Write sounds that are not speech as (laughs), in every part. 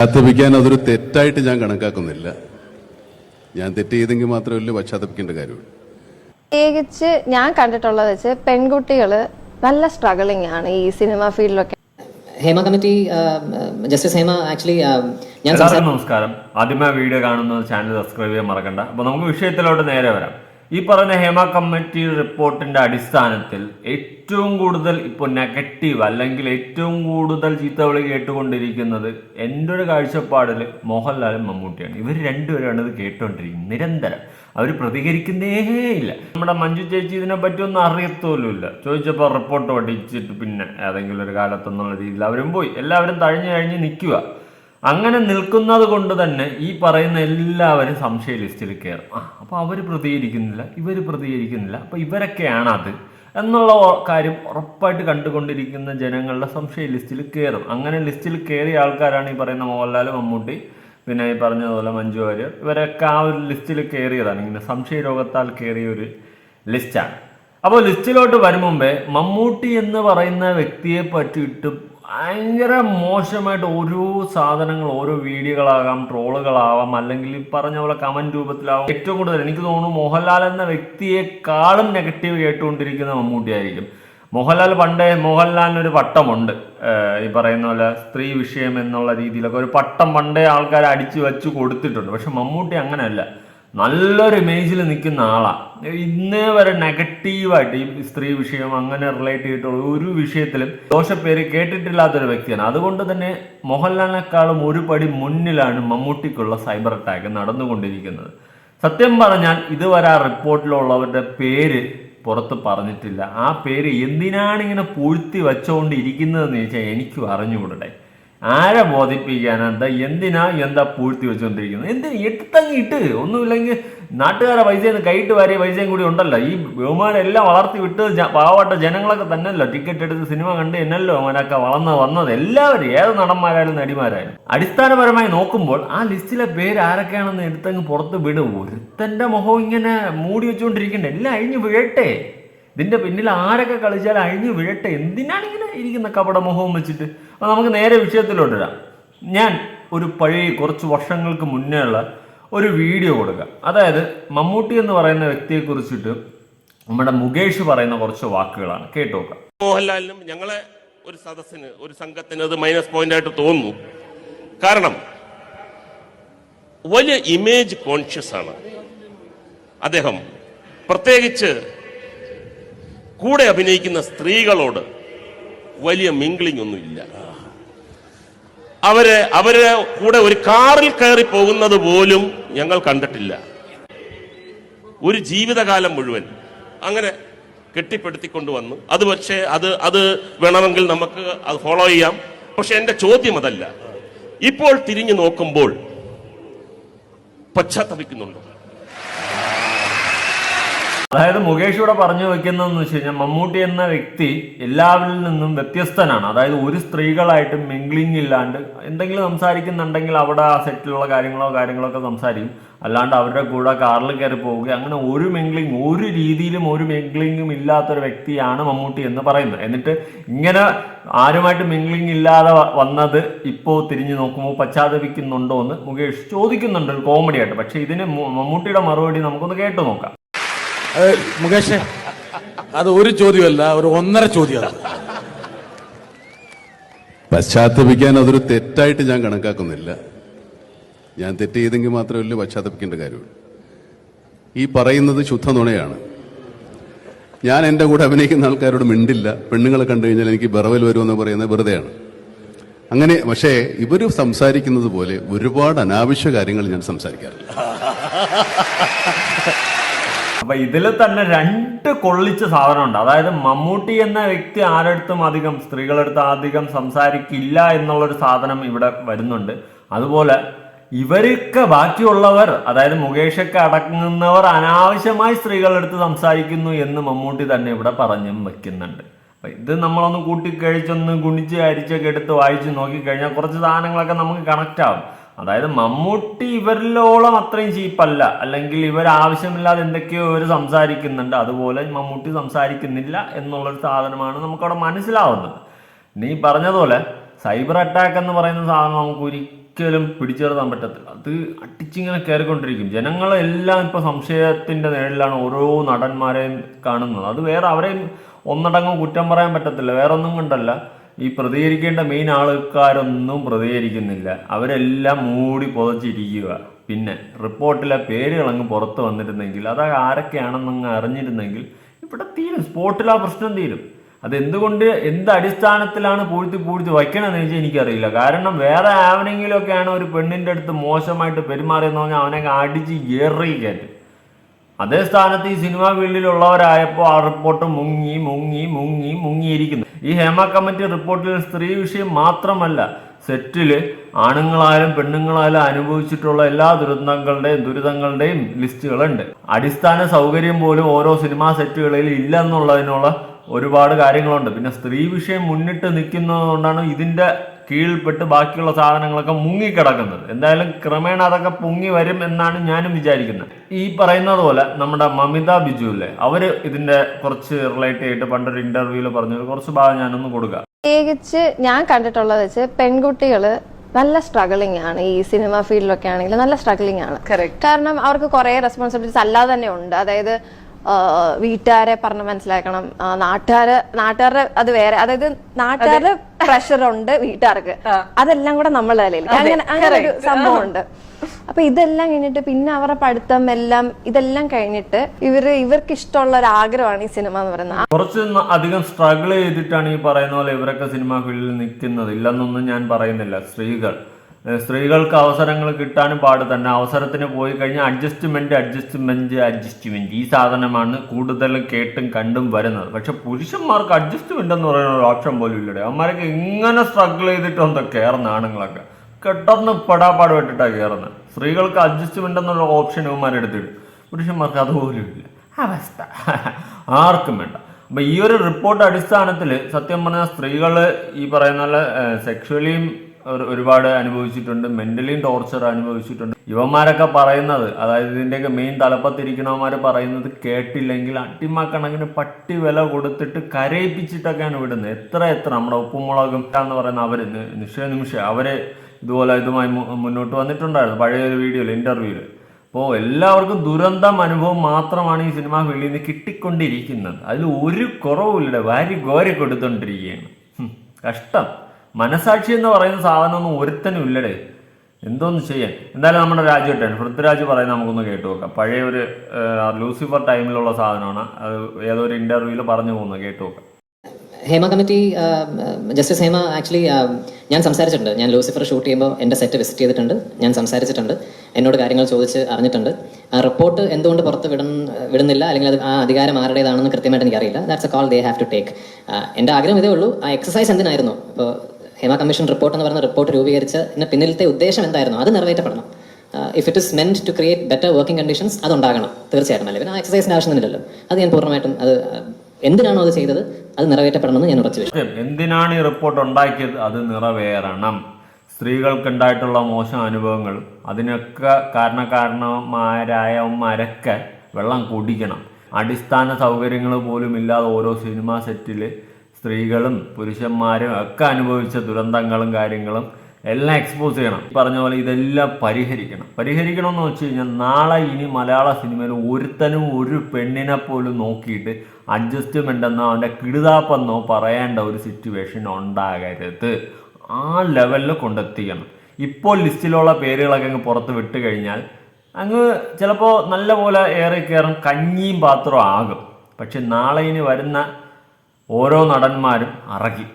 പശ്ചാത്തപിക്കാൻ അതൊരു തെറ്റായിട്ട് ഞാൻ കണക്കാക്കുന്നില്ല. ഞാൻ തെറ്റ് ചെയ്തെങ്കിൽ മാത്രമല്ല പശ്ചാത്തപിക്കേണ്ട കാര്യമുള്ളൂ. പ്രത്യേകിച്ച് ഞാൻ കണ്ടിട്ടുള്ളത് വെച്ച് പെൺകുട്ടികൾ നല്ല സ്ട്രഗിളിംഗ് ആണ് ഈ cinema ഫീൽഡിലൊക്കെ Hema committee justice Hema actually ഞാൻ നമസ്കാരം. ആദ്യമായി വീഡിയോ കാണുന്ന ചാനൽ സബ്സ്ക്രൈബ് ചെയ്യാൻ മറക്കണ്ട. അപ്പോൾ നമുക്ക് വിഷയത്തിലോട്ട് നേരെ വരാം. ഈ പറഞ്ഞ ഹേമ കമ്മിറ്റി റിപ്പോർട്ടിന്റെ അടിസ്ഥാനത്തിൽ ഏറ്റവും കൂടുതൽ ഇപ്പോൾ നെഗറ്റീവ് അല്ലെങ്കിൽ ഏറ്റവും കൂടുതൽ ചീത്തവിളി കേട്ടുകൊണ്ടിരിക്കുന്നത് എന്റെ ഒരു കാഴ്ചപ്പാടിൽ മോഹൻലാലും മമ്മൂട്ടിയാണ്. ഇവർ രണ്ടുപേരാണ് ഇത് കേട്ടുകൊണ്ടിരിക്കുന്നത് നിരന്തരം. അവർ പ്രതികരിക്കുന്നേ ഇല്ല. നമ്മുടെ മഞ്ജു ചേച്ചി ഇതിനെ പറ്റി ഒന്നും അറിയത്തോലുമില്ല. ചോദിച്ചപ്പോൾ റിപ്പോർട്ട് പഠിച്ചിട്ട് പിന്നെ ഏതെങ്കിലും ഒരു കാലത്തെന്നുള്ള രീതിയിൽ അവരും പോയി. എല്ലാവരും തഴഞ്ഞു കഴിഞ്ഞ് നിൽക്കുക അങ്ങനെ നിൽക്കുന്നത് കൊണ്ട് തന്നെ ഈ പറയുന്ന എല്ലാവരും സംശയ ലിസ്റ്റിൽ കയറും. ആ അപ്പോൾ അവർ പ്രതികരിക്കുന്നില്ല ഇവർ പ്രതികരിക്കുന്നില്ല അപ്പോൾ ഇവരൊക്കെയാണ് അത് എന്നുള്ള കാര്യം ഉറപ്പായിട്ട് കണ്ടുകൊണ്ടിരിക്കുന്ന ജനങ്ങളുടെ സംശയ ലിസ്റ്റിൽ കയറും. അങ്ങനെ ലിസ്റ്റിൽ കയറിയ ആൾക്കാരാണ് ഈ പറയുന്ന മോഹൻലാൽ മമ്മൂട്ടി പിന്നെ ഈ പറഞ്ഞതുപോലെ മഞ്ജു വാര്യർ. ഇവരൊക്കെ ആ ഒരു ലിസ്റ്റിൽ കയറിയതാണ്. ഇങ്ങനെ സംശയ രോഗത്താൽ കയറിയ ഒരു ലിസ്റ്റാണ്. അപ്പോൾ ലിസ്റ്റിലോട്ട് വരും മുമ്പേ മമ്മൂട്ടി എന്ന് പറയുന്ന വ്യക്തിയെ പറ്റിയിട്ട് ഭയങ്കര മോശമായിട്ട് ഓരോ സാധനങ്ങൾ ഓരോ വീഡിയോകളാകാം ട്രോളുകളാവാം അല്ലെങ്കിൽ പറഞ്ഞ പോലെ കമന്റ് രൂപത്തിലാവാം. ഏറ്റവും കൂടുതൽ എനിക്ക് തോന്നുന്നു മോഹൻലാൽ എന്ന വ്യക്തിയെക്കാളും നെഗറ്റീവ് കേട്ടുകൊണ്ടിരിക്കുന്ന മമ്മൂട്ടിയായിരിക്കും മോഹൻലാൽ പണ്ടേ മോഹൻലാലിനൊരു പട്ടമുണ്ട്. ഈ പറയുന്ന പോലെ സ്ത്രീ വിഷയം എന്നുള്ള രീതിയിലൊക്കെ ഒരു പട്ടം പണ്ടേ ആൾക്കാർ അടിച്ചു വെച്ച് കൊടുത്തിട്ടുണ്ട്. പക്ഷെ മമ്മൂട്ടി അങ്ങനെയല്ല. നല്ലൊരു ഇമേജിൽ നിൽക്കുന്ന ആളാണ് ഇന്നേ വരെ നെഗറ്റീവായിട്ട് ഈ സ്ത്രീ വിഷയം അങ്ങനെ റിലേറ്റ് ചെയ്തിട്ടുള്ള ഒരു വിഷയത്തിലും ദോഷപ്പേര് കേട്ടിട്ടില്ലാത്തൊരു വ്യക്തിയാണ്. അതുകൊണ്ട് തന്നെ മോഹൻലാലിനേക്കാളും ഒരു പടി മുന്നിലാണ് മമ്മൂട്ടിക്കുള്ള സൈബർ അറ്റാക്ക് നടന്നുകൊണ്ടിരിക്കുന്നത്. സത്യം പറഞ്ഞാൽ ഇതുവരെ ആ റിപ്പോർട്ടിലുള്ളവരുടെ പേര് പുറത്ത് പറഞ്ഞിട്ടില്ല. ആ പേര് എന്തിനാണ് ഇങ്ങനെ പൂഴ്ത്തി വച്ചുകൊണ്ടിരിക്കുന്നതെന്ന് ചോദിച്ചാൽ എനിക്കും അറിഞ്ഞുകൂടട്ടെ. ആരെ ബോധിപ്പിക്കാനാണ് എന്താ എന്തിനാ എന്താ പൂഴ്ത്തി വെച്ചുകൊണ്ടിരിക്കുന്നത് എന്തിനാ എടുത്തങ്ങ് ഇട്ട്? ഒന്നുമില്ലെങ്കിൽ നാട്ടുകാരെ പൈസ കൈയിട്ട് വാരിയ പൈസയും കൂടി ഉണ്ടല്ലോ. ഈ ബഹുമാനെല്ലാം വളർത്തി വിട്ട് പാവപ്പെട്ട ജനങ്ങളൊക്കെ തന്നെയല്ലോ? ടിക്കറ്റ് എടുത്ത് സിനിമ കണ്ട് എന്നല്ലോ അവനൊക്കെ വളർന്ന് വന്നത്. എല്ലാവരും ഏത് നടന്മാരായാലും നടിമാരായാലും. അടിസ്ഥാനപരമായി നോക്കുമ്പോൾ ആ ലിസ്റ്റിലെ പേര് ആരൊക്കെയാണെന്ന് എടുത്തങ്ങ് പുറത്ത് വിടും. ഒരുത്തന്റെ മുഖം ഇങ്ങനെ മൂടി വെച്ചുകൊണ്ടിരിക്കണ്ടേ എല്ലാം അഴിഞ്ഞു വീഴട്ടെ. ഇതിന്റെ പിന്നിൽ ആരൊക്കെ കളിച്ചാൽ അഴിഞ്ഞു വീഴട്ടെ. എന്തിനാണ് ഇങ്ങനെ ഇരിക്കുന്ന കപടമുഖവും വെച്ചിട്ട്? അപ്പോൾ നമുക്ക് നേരെ വിഷയത്തിലോട്ട് വരാം. ഞാൻ ഒരു പഴയ കുറച്ച് വർഷങ്ങൾക്ക് മുന്നേ ഉള്ള ഒരു വീഡിയോ കൊടുക്കാം. അതായത് മമ്മൂട്ടി എന്ന് പറയുന്ന വ്യക്തിയെക്കുറിച്ചിട്ട് നമ്മുടെ മുകേഷ് പറയുന്ന കുറച്ച് വാക്കുകളാണ്. കേട്ടു നോക്കാം. മോഹൻലാലിനും ഞങ്ങളെ ഒരു സദസ്സിന് ഒരു സംഘത്തിന് അത് മൈനസ് പോയിന്റ് ആയിട്ട് തോന്നുന്നു. കാരണം വലിയ ഇമേജ് കോൺഷ്യസ് ആണ്. അദ്ദേഹം പ്രത്യേകിച്ച് കൂടെ അഭിനയിക്കുന്ന സ്ത്രീകളോട് വലിയ മിംഗ്ലിംഗ് ഒന്നുമില്ല. അവരെ അവരെ കൂടെ ഒരു കാറിൽ കയറി പോകുന്നത് പോലും ഞങ്ങൾ കണ്ടിട്ടില്ല. ഒരു ജീവിതകാലം മുഴുവൻ അങ്ങനെ കെട്ടിപ്പടുത്തിക്കൊണ്ടുവന്നു അത് പക്ഷേ അത് അത് വേണമെങ്കിൽ നമുക്ക് അത് ഫോളോ ചെയ്യാം. പക്ഷെ എന്റെ ചോദ്യം അതല്ല. ഇപ്പോൾ തിരിഞ്ഞു നോക്കുമ്പോൾ പശ്ചാത്തപിക്കുന്നുണ്ടോ? അതായത് മുകേഷ് ഇവിടെ പറഞ്ഞു വെക്കുന്നതെന്ന് വെച്ച് കഴിഞ്ഞാൽ മമ്മൂട്ടി എന്ന വ്യക്തി എല്ലാവരിൽ നിന്നും വ്യത്യസ്തനാണ്. അതായത് ഒരു സ്ത്രീകളായിട്ടും മിംഗ്ലിംഗ് ഇല്ലാണ്ട് എന്തെങ്കിലും സംസാരിക്കുന്നുണ്ടെങ്കിൽ അവിടെ ആ സെറ്റിലുള്ള കാര്യങ്ങളോ കാര്യങ്ങളോ ഒക്കെ സംസാരിക്കും. അല്ലാണ്ട് അവരുടെ കൂടെ കാറിൽ കയറി പോവുക അങ്ങനെ ഒരു മിംഗ്ലിംഗ് ഒരു രീതിയിലും ഒരു മിംഗ്ലിംഗും ഇല്ലാത്തൊരു വ്യക്തിയാണ് മമ്മൂട്ടി എന്ന് പറയുന്നത്. എന്നിട്ട് ഇങ്ങനെ ആരുമായിട്ട് മിംഗ്ലിംഗ് ഇല്ലാതെ വന്നത് ഇപ്പോൾ തിരിഞ്ഞു നോക്കുമ്പോൾ പശ്ചാത്തപിക്കുന്നുണ്ടോ എന്ന് മുകേഷ് ചോദിക്കുന്നുണ്ട് ഒരു കോമഡി ആയിട്ട്. പക്ഷെ ഇതിന് മമ്മൂട്ടിയുടെ മറുപടി നമുക്കൊന്ന് കേട്ടു നോക്കാം. മുകേഷ്. അത് ഒരു ചോദ്യമല്ല ഒരു ഒന്നര ചോദ്യം പശ്ചാത്തപിക്കാൻ അതൊരു തെറ്റായിട്ട് ഞാൻ കണക്കാക്കുന്നില്ല. ഞാൻ തെറ്റ് ചെയ്തെങ്കിൽ മാത്രമേ ഉള്ളൂ പശ്ചാത്തപിക്കേണ്ട കാര്യമുള്ളൂ. ഈ പറയുന്നത് ശുദ്ധ നുണയാണ്. ഞാൻ എന്റെ കൂടെ അഭിനയിക്കുന്ന ആൾക്കാരോട് മിണ്ടില്ല. പെണ്ണുങ്ങളെ കണ്ടു കഴിഞ്ഞാൽ എനിക്ക് ബറവൽ വരുമെന്ന് പറയുന്നത് വെറുതെയാണ്. അങ്ങനെ പക്ഷേ ഇവർ സംസാരിക്കുന്നത് പോലെ ഒരുപാട് അനാവശ്യ കാര്യങ്ങൾ ഞാൻ സംസാരിക്കാറില്ല. (laughs) അപ്പൊ ഇതിൽ തന്നെ രണ്ട് കൊള്ളിച്ച സാധനമുണ്ട്. അതായത് മമ്മൂട്ടി എന്ന വ്യക്തി ആരടുത്തും അധികം സ്ത്രീകളടുത്ത് അധികം സംസാരിക്കില്ല എന്നുള്ളൊരു സാധനം ഇവിടെ വരുന്നുണ്ട്. അതുപോലെ ഇവരൊക്കെ ബാക്കിയുള്ളവർ അതായത് മുകേഷൊക്കെ അടങ്ങുന്നവർ അനാവശ്യമായി സ്ത്രീകളടുത്ത് സംസാരിക്കുന്നു എന്ന് മമ്മൂട്ടി തന്നെ ഇവിടെ പറഞ്ഞും വെക്കുന്നുണ്ട്. അപ്പൊ ഇത് നമ്മളൊന്ന് കൂട്ടിക്കഴിച്ചൊന്ന് ഗുണിച്ച് അരിച്ചൊക്കെ എടുത്ത് വായിച്ച് നോക്കിക്കഴിഞ്ഞാൽ കുറച്ച് സാധനങ്ങളൊക്കെ നമുക്ക് കണക്റ്റ് ആവും. അതായത് മമ്മൂട്ടി ഇവരിലോളം അത്രയും ചീപ്പല്ല. അല്ലെങ്കിൽ ഇവർ ആവശ്യമില്ലാതെ എന്തൊക്കെയോ ഇവർ സംസാരിക്കുന്നുണ്ട്. അതുപോലെ മമ്മൂട്ടി സംസാരിക്കുന്നില്ല എന്നുള്ളൊരു സാധനമാണ് നമുക്കവിടെ മനസ്സിലാവുന്നത്. നീ പറഞ്ഞതുപോലെ സൈബർ അറ്റാക്ക് എന്ന് പറയുന്ന സാധനം നമുക്ക് ഒരിക്കലും പിടിച്ചെടുത്താൻ പറ്റത്തില്ല. അത് അടിച്ചിങ്ങനെ കയറിക്കൊണ്ടിരിക്കും. ജനങ്ങളെല്ലാം ഇപ്പോൾ സംശയത്തിന്റെ നേരിലാണ് ഓരോ നടന്മാരെയും കാണുന്നത്. അത് വേറെ അവരെയും ഒന്നടങ്കം കുറ്റം പറയാൻ പറ്റത്തില്ല. വേറൊന്നും കൊണ്ടല്ല. ഈ പ്രതികരിക്കേണ്ട മെയിൻ ആൾക്കാരൊന്നും പ്രതികരിക്കുന്നില്ല. അവരെല്ലാം മൂടി പുതച്ചിരിക്കുക. പിന്നെ റിപ്പോർട്ടിലെ പേരുകളങ്ങ് പുറത്ത് വന്നിരുന്നെങ്കിൽ അത് ആരൊക്കെയാണെന്നങ്ങ് അറിഞ്ഞിരുന്നെങ്കിൽ ഇവിടെ തീരും. സ്പോട്ടിൽ ആ പ്രശ്നം തീരും. അതെന്തുകൊണ്ട് എന്ത് അടിസ്ഥാനത്തിലാണ് പൂഴ്ത്തി പൂഴ്ത്തി വയ്ക്കണമെന്ന് ചോദിച്ചാൽ എനിക്കറിയില്ല. കാരണം വേറെ ആവനെങ്കിലുമൊക്കെയാണ് ഒരു പെണ്ണിന്റെ അടുത്ത് മോശമായിട്ട് പെരുമാറിയെന്ന് പറഞ്ഞാൽ അവനെ അടിച്ച് ഏറി കയറ്റും. അതേ സ്ഥാനത്ത് ഈ സിനിമാ ഫീൽഡിലുള്ളവരായപ്പോൾ ആ റിപ്പോർട്ട് മുങ്ങി മുങ്ങി മുങ്ങി മുങ്ങിയിരിക്കുന്നു. ഈ ഹേമ കമ്മിറ്റി റിപ്പോർട്ടിൽ സ്ത്രീ വിഷയം മാത്രമല്ല സെറ്റിൽ ആണുങ്ങളായാലും പെണ്ണുങ്ങളായാലും അനുഭവിച്ചിട്ടുള്ള എല്ലാ ദുരന്തങ്ങളുടെയും ദുരിതങ്ങളുടെയും ലിസ്റ്റുകളുണ്ട്. അടിസ്ഥാന സൗകര്യം പോലും ഓരോ സിനിമാ സെറ്റുകളിൽ ഇല്ലെന്നുള്ളതിനുള്ള ഒരുപാട് കാര്യങ്ങളുണ്ട്. പിന്നെ സ്ത്രീ വിഷയം മുന്നിട്ട് നിൽക്കുന്നതുകൊണ്ടാണ് ഇതിന്റെ കീഴിൽപ്പെട്ട് ബാക്കിയുള്ള സാധനങ്ങളൊക്കെ മുങ്ങിക്കിടക്കുന്നത്. എന്തായാലും ക്രമേണ അതൊക്കെ പൊങ്ങി വരും എന്നാണ് ഞാനും വിചാരിക്കുന്നത്. ഈ പറയുന്നത് പോലെ നമ്മുടെ മമിത ബിജു അല്ലേ? അവർ ഇതിന്റെ കുറച്ച് റിലേറ്റ് ചെയ്തിട്ട് പണ്ടൊരു ഇന്റർവ്യൂവിൽ പറഞ്ഞൊരു കുറച്ച് ഭാഗം ഞാനൊന്ന് കൊടുക്കാം. പ്രത്യേകിച്ച് ഞാൻ കണ്ടിട്ടുള്ളത് വെച്ച് പെൺകുട്ടികൾ നല്ല സ്ട്രഗിളിംഗ് ആണ്. ഈ സിനിമ ഫീൽഡിലൊക്കെ ആണെങ്കിൽ നല്ല സ്ട്രഗിളിംഗ് ആണ്. കാരണം അവർക്ക് കുറെ റെസ്പോൺസിബിലിറ്റീസ് അല്ലാതെ തന്നെ ഉണ്ട്. അതായത് വീട്ടുകാരെ പറഞ്ഞ് മനസ്സിലാക്കണം. നാട്ടുകാര് നാട്ടുകാരുടെ അത് വേറെ അതായത് നാട്ടുകാരുടെ പ്രഷർ ഉണ്ട് വീട്ടുകാർക്ക്. അതെല്ലാം കൂടെ നമ്മളെ തലയിൽ. അങ്ങനെ അങ്ങനെ ഒരു സംഭവം ഉണ്ട് അപ്പൊ ഇതെല്ലാം കഴിഞ്ഞിട്ട് പിന്നെ അവരുടെ പഠിത്തം എല്ലാം ഇതെല്ലാം കഴിഞ്ഞിട്ട് ഇവർ ഇവർക്ക് ഇഷ്ടമുള്ള ഒരു ആഗ്രഹമാണ് ഈ സിനിമ എന്ന് പറയുന്നത്. കുറച്ച് അധികം സ്ട്രഗിൾ ചെയ്തിട്ടാണ് ഈ പറയുന്ന പോലെ ഇവരൊക്കെ സിനിമ ഫീൽഡിൽ നിൽക്കുന്നത്. ഇല്ലെന്നൊന്നും ഞാൻ പറയുന്നില്ല. സ്ത്രീകൾ. സ്ത്രീകൾക്ക് അവസരങ്ങൾ കിട്ടാനും പാട് തന്നെ. അവസരത്തിന് പോയി കഴിഞ്ഞാൽ അഡ്ജസ്റ്റ്മെന്റ് അഡ്ജസ്റ്റ്മെന്റ് അഡ്ജസ്റ്റ്മെന്റ് ഈ സാധനമാണ് കൂടുതൽ കേട്ടും കണ്ടും വരുന്നത്. പക്ഷെ പുരുഷന്മാർക്ക് അഡ്ജസ്റ്റ്മെന്റ് എന്ന് പറയുന്ന ഒരു ഓപ്ഷൻ പോലും ഇല്ലടേ. അവന്മാരൊക്കെ ഇങ്ങനെ സ്ട്രഗിൾ ചെയ്തിട്ടൊന്ന് കയറുന്ന ആണുങ്ങളൊക്കെ. കെട്ടെന്ന് പെടാപ്പാട് വിട്ടിട്ടാണ് കയറുന്നത് സ്ത്രീകൾക്ക് അഡ്ജസ്റ്റ്മെന്റ് എന്നുള്ള ഓപ്ഷൻ ഇവന്മാരെടുത്തിട്ട് പുരുഷന്മാർക്ക് അതുപോലും ഇല്ല. അവസ്ഥ. ആർക്കും വേണ്ട. അപ്പം ഈ ഒരു റിപ്പോർട്ട് അടിസ്ഥാനത്തിൽ സത്യം പറഞ്ഞാൽ സ്ത്രീകൾ ഈ പറയുന്ന പോലെ സെക്ഷുവലിയും ഒരുപാട് അനുഭവിച്ചിട്ടുണ്ട് മെന്റലിയും ടോർച്ചർ അനുഭവിച്ചിട്ടുണ്ട്. ഇവന്മാരൊക്കെ പറയുന്നത് അതായത് ഇതിന്റെയൊക്കെ മെയിൻ തലപ്പത്തിരിക്കണവന്മാർ പറയുന്നത് കേട്ടില്ലെങ്കിൽ അട്ടിമക്കണക്കിന് പട്ടി വില കൊടുത്തിട്ട് കരയിപ്പിച്ചിട്ടൊക്കെയാണ് വിടുന്നത്. എത്ര എത്ര നമ്മുടെ ഉപ്പുമുളകും എന്ന് പറയുന്ന അവർ നി- നിശ്ചയ നിമിഷം അവർ ഇതുപോലെ ഇതുമായി മുന്നോട്ട് വന്നിട്ടുണ്ടായിരുന്നു പഴയൊരു വീഡിയോയിൽ ഇന്റർവ്യൂവിൽ അപ്പോൾ എല്ലാവർക്കും ദുരന്തം അനുഭവം മാത്രമാണ് ഈ സിനിമ ഫീൽഡിൽ നിന്ന് കിട്ടിക്കൊണ്ടിരിക്കുന്നത്. അതിൽ ഒരു കുറവുമില്ല വാരി ഗോരി കൊടുത്തോണ്ടിരിക്കുകയാണ്. കഷ്ടം. മനസാക്ഷി എന്ന് പറയുന്ന സാധനം ഒന്നും ഒരുത്തനും ഇല്ലടേ. എന്തോന്ന് ചെയ്യാൻ? എന്തായാലും നമ്മുടെ രാജ്യട്ടാണ് പൃഥ്വിരാജ് പറയുന്നത് നമുക്കൊന്ന് കേട്ടു നോക്കാം. പഴയ ഒരു ലൂസിഫർ ടൈമിലുള്ള സാധനമാണ്. അത് ഏതോ ഒരു ഇന്റർവ്യൂവിൽ പറഞ്ഞു പോകുന്നത് കേട്ടു നോക്കാം. Hema committee justice Hema actually ഞാൻ സംസാരിച്ചിട്ടുണ്ട്. ഞാൻ ലൂസിഫർ ഷൂട്ട് ചെയ്യുമ്പോൾ എന്റെ സെറ്റ് വിസിറ്റ് ചെയ്തിട്ടുണ്ട്. ഞാൻ സംസാരിച്ചിട്ടുണ്ട്. എന്നോട് കാര്യങ്ങൾ ചോദിച്ച് അറിഞ്ഞിട്ടുണ്ട്. ആ റിപ്പോർട്ട് എന്തുകൊണ്ട് പുറത്ത് വിട വിടുന്നില്ല? അല്ലെങ്കിൽ അത് ആ അധികാരം ആരുടേതാണെന്ന് കൃത്യമായിട്ട് എനിക്കറിയില്ല. That's a call they have to take എന്റെ ആഗ്രഹം ഇതേ ഉള്ളൂ. ആ എക്സസൈസ് എന്തിനായിരുന്നു? ഇപ്പോൾ ഹേമ കമ്മീഷൻ റിപ്പോർട്ട് എന്ന് പറയുന്ന റിപ്പോർട്ട് രൂപീകരിച്ച് ഇതിന് പിന്നിലത്തെ ഉദ്ദേശം എന്തായിരുന്നു? അത് നിറവേറ്റപ്പെടണം. If it is meant to create better working conditions അതുണ്ടാകണം തീർച്ചയായിട്ടും. അല്ലേ? പിന്നെ ആ എക്സസൈസിന് ആവശ്യമൊന്നുമില്ലല്ലോ അത് ഞാൻ പൂർണമായിട്ടും അത് എന്തിനാണോ അത് ചെയ്തത്? അത് നിറവേറ്റപ്പെടണം എന്ന് ഞാൻ ഉറച്ചു വിശ്വസിക്കുന്നു. എന്തിനാണ് ഈ റിപ്പോർട്ട് ഉണ്ടാക്കിയത്? അത് നിറവേറണം. സ്ത്രീകൾക്കുണ്ടായിട്ടുള്ള മോശം അനുഭവങ്ങൾ അതിനൊക്കെ കാരണക്കാരണമാരായവന്മാരൊക്കെ വെള്ളം കുടിക്കണം. അടിസ്ഥാന സൗകര്യങ്ങൾ പോലും ഇല്ലാതെ ഓരോ സിനിമാ സെറ്റിൽ സ്ത്രീകളും പുരുഷന്മാരും ഒക്കെ അനുഭവിച്ച ദുരന്തങ്ങളും കാര്യങ്ങളും എല്ലാം എക്സ്പോസ് ചെയ്യണം. പറഞ്ഞ പോലെ ഇതെല്ലാം പരിഹരിക്കണം. പരിഹരിക്കണം എന്ന് വെച്ച് കഴിഞ്ഞാൽ നാളെ ഇനി മലയാള സിനിമയിൽ ഒരുത്തനും ഒരു പെണ്ണിനെ പോലും നോക്കിയിട്ട് അഡ്ജസ്റ്റ്മെന്റ് എന്നോ അവന്റെ കിടുതാപ്പെന്നോ പറയേണ്ട ഒരു സിറ്റുവേഷൻ ഉണ്ടാകരുത്. ആ ലെവലിൽ കൊണ്ടെത്തിക്കണം. ഇപ്പോൾ ലിസ്റ്റിലുള്ള പേരുകളൊക്കെ അങ്ങ് പുറത്ത് വിട്ട് കഴിഞ്ഞാൽ അങ്ങ് ചിലപ്പോൾ നല്ല പോലെ ഏറി കയറും കഞ്ഞിയും പാത്രവും ആകും. പക്ഷെ നാളെ ഇനി വരുന്ന ഓരോ നടന്മാരും അറക്കി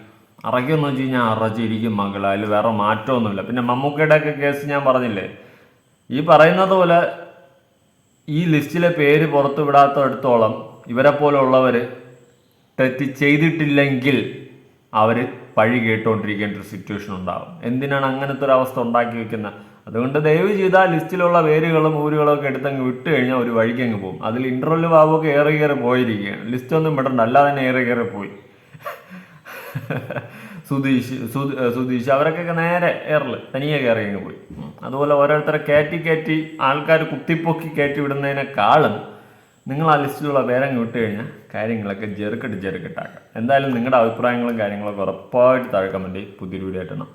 അറക്കി എന്ന് വെച്ച് കഴിഞ്ഞാൽ അറച്ചിരിക്കും മകൾ അതിൽ വേറെ മാറ്റമൊന്നുമില്ല. പിന്നെ മമ്മൂക്കയുടെ ഒക്കെ കേസ് ഞാൻ പറഞ്ഞില്ലേ? ഈ പറയുന്നത് പോലെ ഈ ലിസ്റ്റിലെ പേര് പുറത്തു വിടാത്തടത്തോളം ഇവരെ പോലുള്ളവർ തെറ്റ് ചെയ്തിട്ടില്ലെങ്കിൽ അവർ പഴി കേട്ടുകൊണ്ടിരിക്കേണ്ട ഒരു സിറ്റുവേഷൻ ഉണ്ടാകും എന്തിനാണ് അങ്ങനത്തെ ഒരു അവസ്ഥ ഉണ്ടാക്കി വെക്കുന്നത്? അതുകൊണ്ട് ദയവ് ചെയ്ത് ലിസ്റ്റിലുള്ള പേരുകളും ഊരുകളും ഒക്കെ എടുത്തങ്ങ് വിട്ട് കഴിഞ്ഞാൽ ഒരു വഴിക്ക് അങ്ങ് പോകും. അതിൽ ഇന്റർവെൽ ബാബുക്ക് ഏറെ കയറി പോയിരിക്കുകയാണ്. ലിസ്റ്റ് ഒന്നും വിടണ്ട അല്ലാതെ തന്നെ ഏറെ കയറി പോയി. സുധീഷ് സുധ- സുധീഷ് അവരൊക്കെ നേരെ എയറിൽ തനിയെ കയറി അങ്ങ് പോയി. അതുപോലെ ഓരോരുത്തരെ കയറ്റി കയറ്റി ആൾക്കാർ കുത്തിപ്പൊക്കി കയറ്റി വിടുന്നതിനേക്കാളും നിങ്ങൾ ആ ലിസ്റ്റിലുള്ള പേരങ്ങ് വിട്ട് കഴിഞ്ഞാൽ കാര്യങ്ങളൊക്കെ ജെറുക്കിട്ട് ജെറുക്കിട്ടാക്കാം. എന്തായാലും നിങ്ങളുടെ അഭിപ്രായങ്ങളും കാര്യങ്ങളൊക്കെ ഉറപ്പായിട്ട് താഴെ കമന്റ് പുതിയൊരു വീഡിയോ ആയിട്ടാണ്